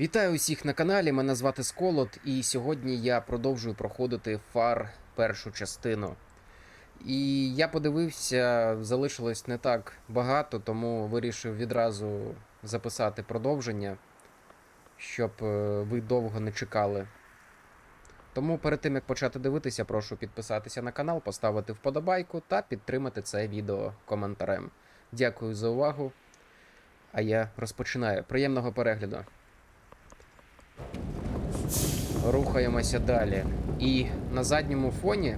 Вітаю усіх на каналі. Мене звати Сколот, і сьогодні я продовжую проходити фар першу частину. І я подивився, залишилось не так багато, тому вирішив відразу записати продовження, щоб е, ви довго не чекали. Тому перед тим як почати дивитися, прошу підписатися на канал, поставити вподобайку та підтримати це відео коментарем. Дякую за увагу. А я розпочинаю. Приємного перегляду. Рухаємося далі. І на задньому фоні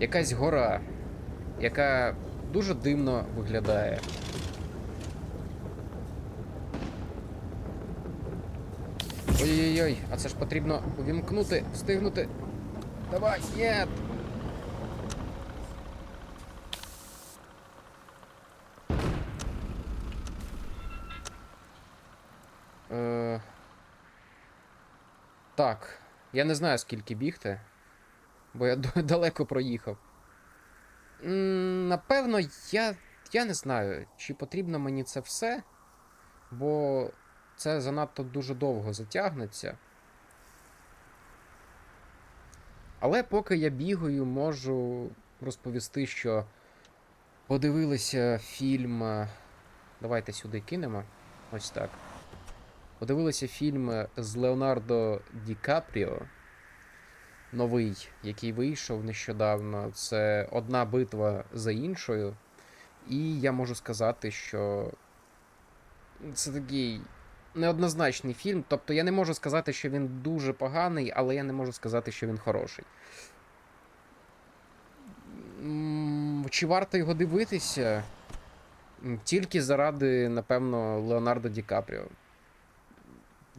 якась гора, яка дуже дивно виглядає. Ой-ой-ой, а це ж потрібно увімкнути, встигнути. Давай, єт! Е... Так, я не знаю, скільки бігти, бо я далеко проїхав. Напевно, я, я не знаю, чи потрібно мені це все, бо це занадто дуже довго затягнеться. Але поки я бігаю, можу розповісти, що подивилися фільм. е, Давайте сюди кинемо. Ось так. Подивилися фільм з Леонардо Ді Капріо. Новий, який вийшов нещодавно. Це одна битва за іншою. І я можу сказати, що це такий неоднозначний фільм. Тобто я не можу сказати, що він дуже поганий, але я не можу сказати, що він хороший. Чи варто його дивитися? Тільки заради, напевно, Леонардо Ді Капріо.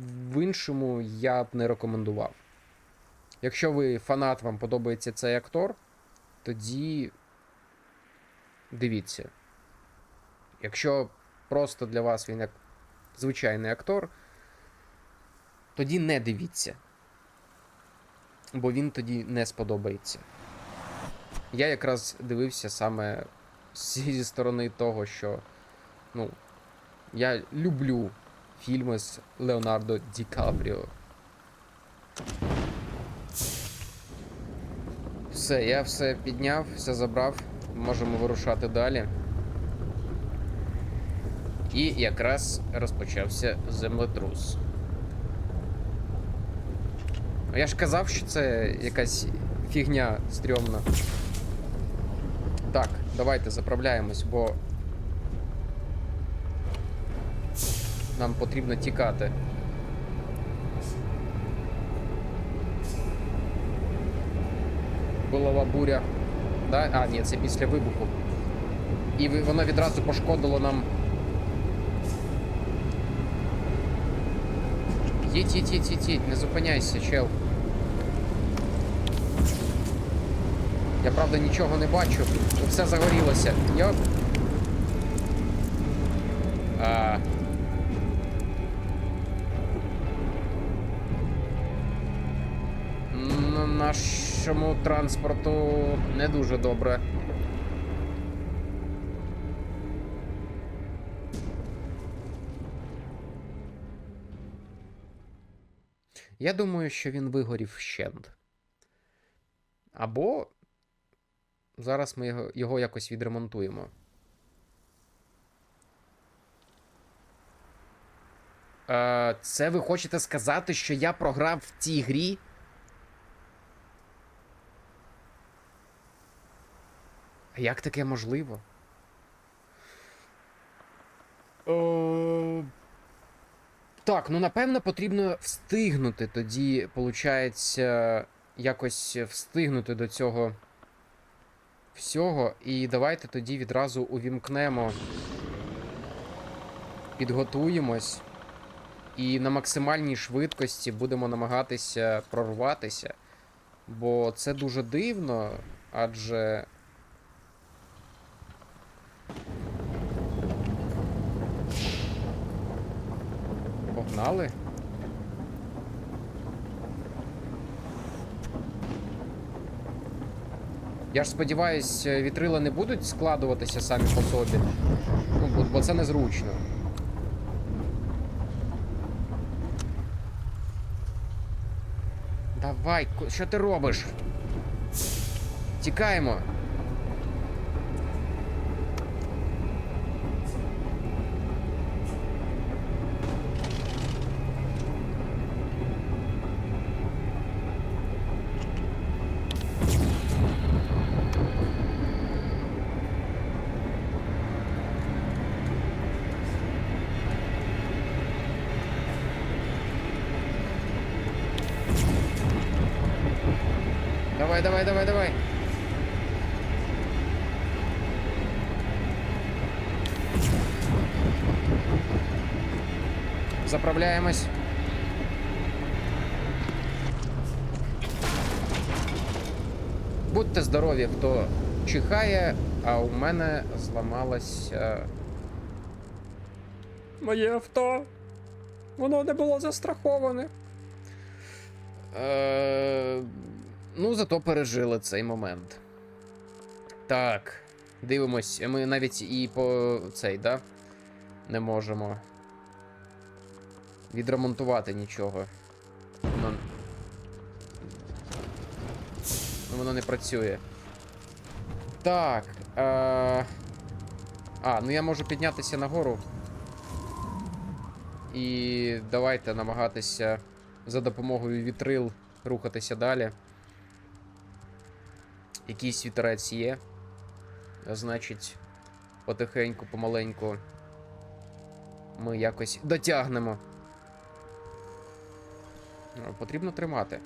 В іншому я б не рекомендував. Якщо ви фанат, вам подобається цей актор, тоді дивіться. Якщо просто для вас він як звичайний актор, тоді не дивіться. Бо він тоді не сподобається. Я якраз дивився саме зі сторони того, що ну, я люблю фільми з Леонардо Ді Капріо. Все, я все підняв, все забрав. Можемо вирушати далі. І якраз розпочався землетрус. Я ж казав, що це якась фігня стрьомна. Так, давайте заправляємось, бо нам потрібно тікати. Була буря. Да? А, ні, це після вибуху. І воно відразу пошкодило нам. Їдь, їдь, їдь, їдь, їдь, не зупиняйся, чел. Я правда нічого не бачу. Все загорілося. Йоп. Нашому транспорту не дуже добре. Я думаю, що він вигорів вщент. Або зараз ми його, його якось відремонтуємо. Е, це ви хочете сказати, що я програв в цій грі? А як таке можливо? Е, Так, ну напевно потрібно встигнути. Тоді, виходить, якось встигнути до цього всього. І давайте тоді відразу увімкнемо. Підготуємось. І на максимальній швидкості будемо намагатися прорватися. Бо це дуже дивно, адже. погнали. Я ж сподіваюсь, е, вітрила не будуть складуватися самі по собі, ну, бо це незручно. Давай, що ти робиш? Тікаємо. Давай, давай, давай, давай. Заправляємось. Будьте здорові, хто чихає, а у мене зламалося. Моє авто. Воно не було застраховане. Е, ну, зато пережили цей момент. Так. Дивимось, ми навіть і по цей, да? Не можемо. Відремонтувати нічого. Воно... Ну, Воно не працює. Так. Е... А, ну я можу піднятися нагору. І давайте намагатися за допомогою вітрил рухатися далі. Якийсь вітерець є. Значить, потихеньку, помаленьку ми якось дотягнемо. Ну, Потрібно тримати.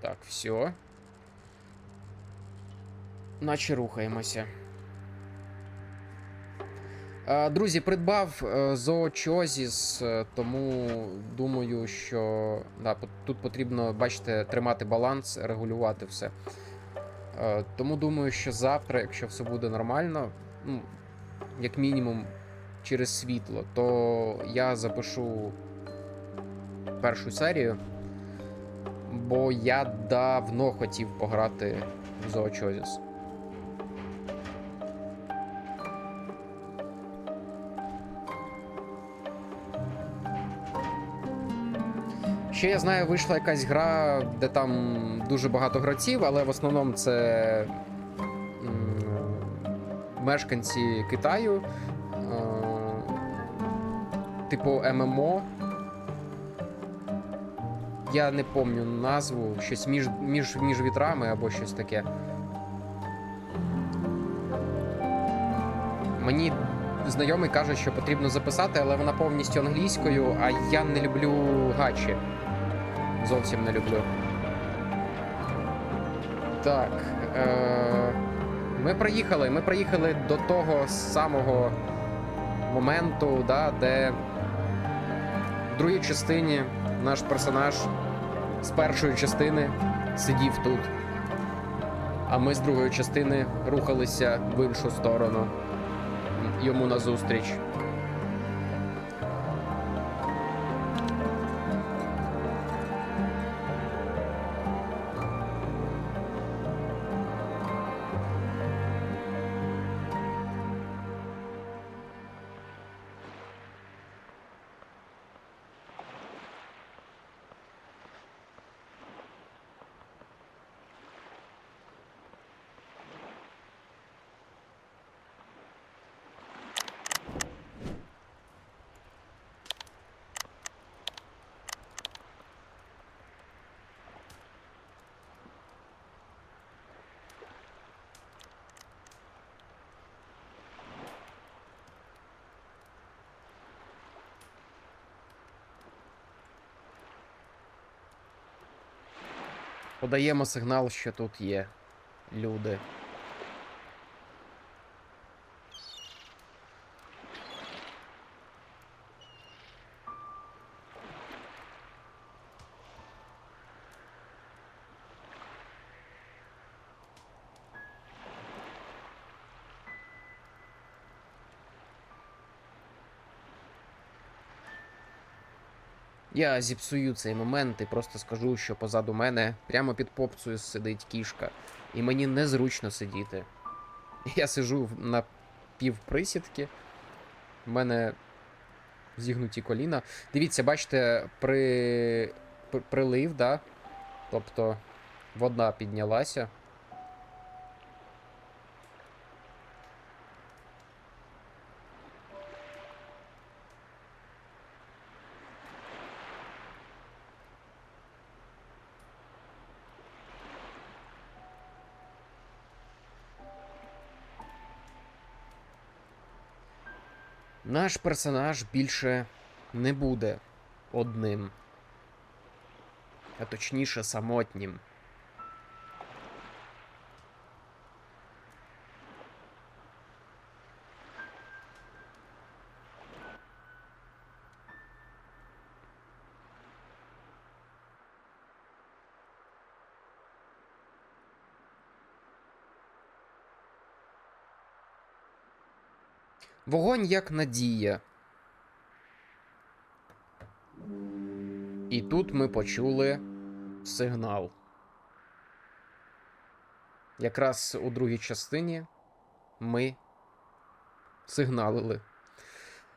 Так, все. Наче рухаємося. Друзі, придбав е, зоочозіс, е, тому думаю, що да, тут потрібно, бачите, тримати баланс, регулювати все. Е, Тому думаю, що завтра, якщо все буде нормально, ну, як мінімум через світло, то я запишу першу серію. Бо я давно хотів пограти в зоочозіс. Ще я знаю, вийшла якась гра, де там дуже багато гравців, але в основному це мешканці Китаю, е, типу ММО. Я не пам'ятаю назву, щось між, між, між вітрами або щось таке. Мені знайомий каже, що потрібно записати, але вона повністю англійською, а я не люблю гачі. Зовсім не люблю. Так. Е- ми приїхали. Ми приїхали до того самого моменту, да, де в другій частині наш персонаж з першої частини сидів тут. А ми з другої частини рухалися в іншу сторону. Йому назустріч. Подаємо сигнал, що тут є люди. Я зіпсую цей момент і просто скажу, що позаду мене прямо під попцею сидить кішка, і мені незручно сидіти. Я сижу на півприсідки. У мене зігнуті коліна. Дивіться, бачите, при- прилив, да? Тобто вода піднялася. Наш персонаж більше не буде одним, а точніше самотнім. Вогонь як надія. І тут ми почули сигнал. Якраз у другій частині ми сигналили.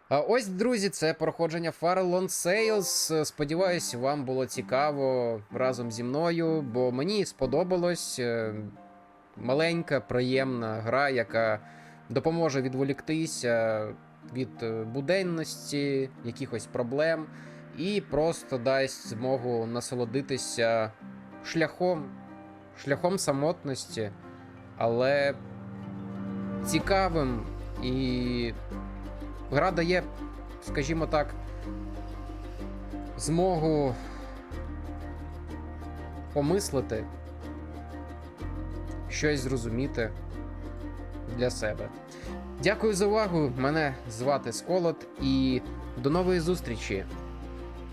А ось, друзі, це проходження Farallon Sales. Сподіваюсь, вам було цікаво разом зі мною, бо мені сподобалось е, маленька, приємна гра, яка допоможе відволіктися від е, буденності, якихось проблем, і просто дасть змогу насолодитися шляхом, шляхом самотності, але цікавим і гра дає, скажімо так, змогу помислити, щось зрозуміти для себе. Дякую за увагу. Мене звати Сколот і до нової зустрічі.